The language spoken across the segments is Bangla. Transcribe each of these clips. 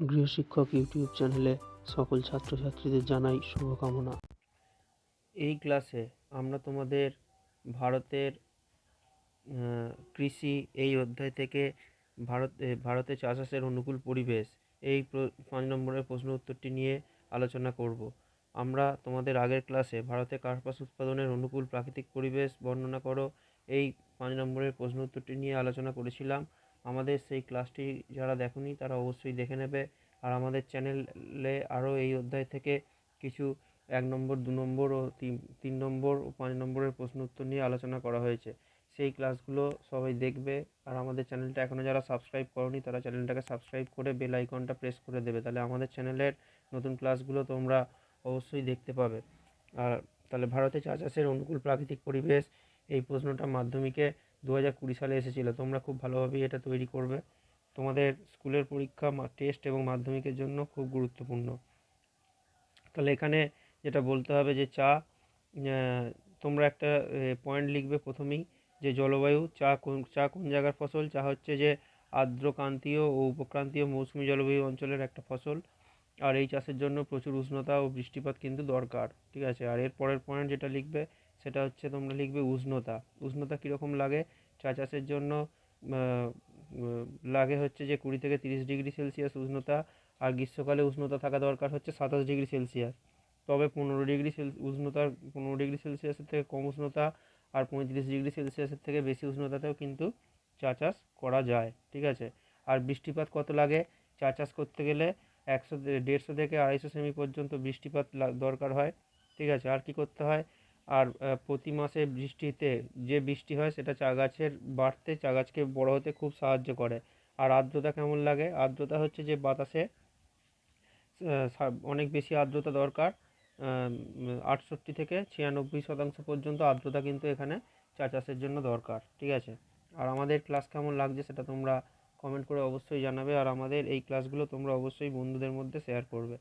গৃহশিক্ষক ইউটিউব চ্যানেলে সকল ছাত্রছাত্রীদের জানাই শুভকামনা। এই ক্লাসে আমরা তোমাদের ভারতের কৃষি এই অধ্যায় থেকে ভারত ভারতে চাষবাসের অনুকূল পরিবেশ এই পাঁচ নম্বরের প্রশ্ন উত্তরটি নিয়ে আলোচনা করব। আমরা তোমাদের আগের ক্লাসে ভারতে কার্পাস উৎপাদনের অনুকূল প্রাকৃতিক পরিবেশ বর্ণনা করো, এই পাঁচ নম্বরের প্রশ্ন উত্তরটি নিয়ে আলোচনা করেছিলাম। আমাদের সেই ক্লাসটি যারা দেখোনি, তারা অবশ্যই দেখে নেবে। আর আমাদের চ্যানেলে আরও এই অধ্যায় থেকে কিছু এক নম্বর, দু নম্বর ও তিন তিন নম্বর ও পাঁচ নম্বরের প্রশ্ন উত্তর নিয়ে আলোচনা করা হয়েছে। সেই ক্লাসগুলো সবাই দেখবে। আর আমাদের চ্যানেলটা এখনও যারা সাবস্ক্রাইব করনি, তারা চ্যানেলটাকে সাবস্ক্রাইব করে বেল আইকনটা প্রেস করে দেবে। তাহলে আমাদের চ্যানেলের নতুন ক্লাসগুলো তোমরা অবশ্যই দেখতে পাবে। আর তাহলে ভারতে চা চাষের অনুকূল প্রাকৃতিক পরিবেশ এই প্রশ্নটা মাধ্যমিকে দু হাজার কুড়ি সালে এসেছিল। তোমরা খুব ভালোভাবেই এটা তৈরি করবে। তোমাদের স্কুলের পরীক্ষা টেস্ট এবং মাধ্যমিকের জন্য খুব গুরুত্বপূর্ণ। তাহলে এখানে যেটা বলতে হবে যে চা তোমরা একটা পয়েন্ট লিখবে প্রথমেই যে জলবায়ু, চা কোন চা কোন জায়গার ফসল? চা হচ্ছে যে আর্দ্রক্রান্তীয় ও উপক্রান্তীয় মৌসুমি জলবায়ু অঞ্চলের একটা ফসল। আর এই চাষের জন্য প্রচুর উষ্ণতা ও বৃষ্টিপাত কিন্তু দরকার। ঠিক আছে? আর এর পরের পয়েন্ট যেটা লিখবে সেটা হচ্ছে তোমরা লিখবে উষ্ণতা। উষ্ণতা কীরকম লাগে? চা চাষের জন্য লাগে হচ্ছে যে কুড়ি থেকে তিরিশ ডিগ্রি সেলসিয়াস উষ্ণতা, আর গ্রীষ্মকালে উষ্ণতা থাকা দরকার হচ্ছে সাতাশ ডিগ্রি সেলসিয়াস। তবে পনেরো ডিগ্রি উষ্ণতার পনেরো ডিগ্রি সেলসিয়াসের থেকে কম উষ্ণতা আর পঁয়ত্রিশ ডিগ্রি সেলসিয়াসের থেকে বেশি উষ্ণতাতেও কিন্তু চা চাষ করা যায়, ঠিক আছে? আর বৃষ্টিপাত কত লাগে? চা চাষ করতে গেলে একশো দেড়শো থেকে আড়াইশো সেমি পর্যন্ত বৃষ্টিপাত দরকার হয়, ঠিক আছে? আর কি করতে হয়? আর প্রতি মাসে বৃষ্টিতে যে বৃষ্টি হয় সেটা চা গাছের বাড়তে, চা গাছকে বড়ো হতে খুব সাহায্য করে। আর আর্দ্রতা কেমন লাগে? আর্দ্রতা হচ্ছে যে বাতাসে অনেক বেশি আর্দ্রতা দরকার। আটষট্টি থেকে ছিয়ানব্বই শতাংশ পর্যন্ত আর্দ্রতা কিন্তু এখানে চা চাষের জন্য দরকার, ঠিক আছে? আর আমাদের ক্লাস কেমন লাগছে সেটা তোমরা কমেন্ট করে অবশ্যই জানাবে। আর আমাদের এই ক্লাসগুলো তোমরা অবশ্যই বন্ধুদের মধ্যে শেয়ার করবে।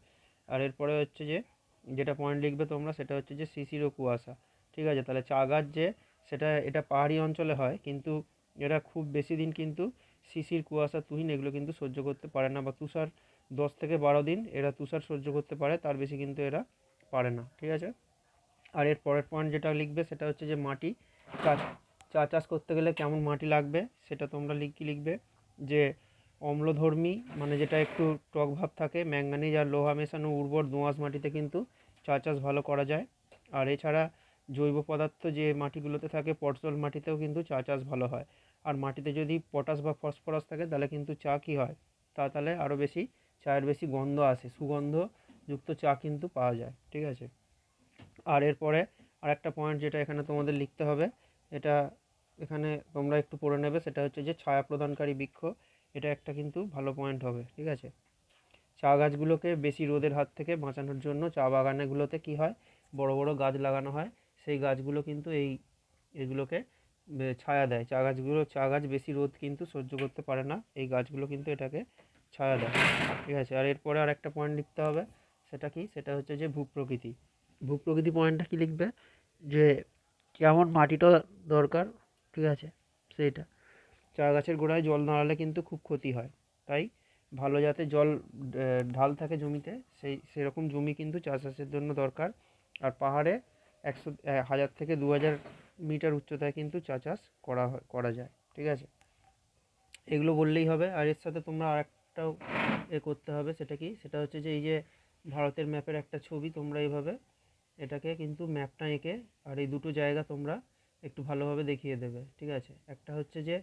আর এরপরে হচ্ছে যে যেটা পয়েন্ট লিখবে তোমরা সেটা হচ্ছে যে শিশির ও কুয়াশা ঠিক আছে? তাহলে চা গাছ যে সেটা, এটা পাহাড়ি অঞ্চলে হয়, কিন্তু এরা খুব বেশি দিন কিন্তু শিশির কুয়াশা তুহিন এগুলো কিন্তু সহ্য করতে পারে না বা তুষার দশ থেকে বারো দিন এরা তুষার সহ্য করতে পারে, তার বেশি কিন্তু এরা পারে না। ঠিক আছে? আর এর পরের পয়েন্ট যেটা লিখবে সেটা হচ্ছে যে মাটি, চা চা চাষ করতে গেলে কেমন মাটি লাগবে? সেটা তোমরা লিখ লিখবে? যে অম্লধর্মী মানে যেটা একটু টক ভাব থাকে, ম্যাঙ্গানিজ আর লোহা মেশানো উর্বর দোআঁশ মাটিতে কিন্তু চা চাষ ভালো করা যায়। আর এছাড়া জৈব পদার্থ যে মাটিগুলোতে থাকে পটসল মাটিতেও কিন্তু চা চাষ ভালো হয়। আর মাটিতে যদি পটাশ বা ফসফরাস থাকে, তাহলে কিন্তু চা কী হয়? তা তাহলে আরও বেশি চায়ের বেশি গন্ধ আসে। সুগন্ধযুক্ত চা কিন্তু পাওয়া যায়, ঠিক আছে? আর এরপরে আরেকটা পয়েন্ট যেটা এখানে তোমাদের লিখতে হবে, এটা এখানে তোমরা একটু পড়ে নেবে, সেটা হচ্ছে যে ছায়া প্রদানকারী বৃক্ষ। এটা একটা কিন্তু ভালো পয়েন্ট হবে, ঠিক আছে? চা গাছগুলোকে বেশি রোদের হাত থেকে বাঁচানোর জন্য চা বাগানেগুলোতে কী হয়? বড় বড় গাছ লাগানো হয়, সেই গাছগুলো কিন্তু এই এগুলোকে ছায়া দেয়। চা গাছগুলো, চা গাছ বেশি রোদ কিন্তু সহ্য করতে পারে না, এই গাছগুলো কিন্তু এটাকে ছায়া দেয়, ঠিক আছে? আর এরপরে আর একটা পয়েন্ট লিখতে হবে, সেটা কি? সেটা হচ্ছে যে ভূপ্রকৃতি। ভূপ্রকৃতি পয়েন্টটা কি লিখবে? যে কেমন মাটিটা দরকার, ঠিক আছে? সেইটা। চা গাছের গোড়ায় জল দাঁড়ালে কিন্তু খুব ক্ষতি হয়। তাই ভালো যাতে জল ঢাল থাকে জমিতে, সেই, সেরকম জমি কিন্তু চাষবাসের জন্য দরকার। আর পাহাড়ে একশো হাজার থেকে দু হাজার মিটার উচ্চতায় কিন্তু চা চাষ করা হয়, করা যায়। ঠিক আছে? এগুলো বললেই হবে। আর এর সাথে তোমরা আরেকটাও এ করতে হবে সেটা কি? সেটা হচ্ছে যে এই যে ভারতের ম্যাপের একটা ছবি, তোমরা এইভাবে এটাকে কিন্তু ম্যাপটা এঁকে আর এই দুটো জায়গা তোমরা একটু ভালোভাবে দেখিয়ে দেবে। ঠিক আছে? একটা হচ্ছে যে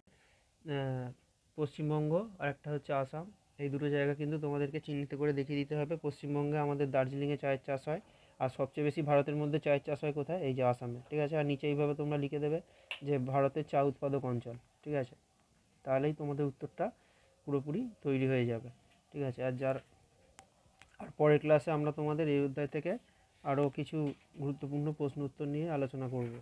পশ্চিমবঙ্গ আর একটা হচ্ছে আসাম। এই দুটো জায়গা কিন্তু তোমাদেরকে চিহ্নিত করে দেখিয়ে দিতে হবে। পশ্চিমবঙ্গে আমাদের দার্জিলিংয়ে চায়ের চাষ হয় আর সবচেয়ে বেশি ভারতের মধ্যে চায়ের চাষ হয় কোথায়? এই যে আসামে। ঠিক আছে? আর নিচে এইভাবে তোমরা লিখে দেবে যে ভারতের চা উৎপাদক অঞ্চল। ঠিক আছে? তাহলেই তোমাদের উত্তরটা পুরোপুরি তৈরি হয়ে যাবে। ঠিক আছে? আর যার আর পরের ক্লাসে আমরা তোমাদের এই অধ্যায় থেকে আরও কিছু গুরুত্বপূর্ণ প্রশ্ন উত্তর নিয়ে আলোচনা করব।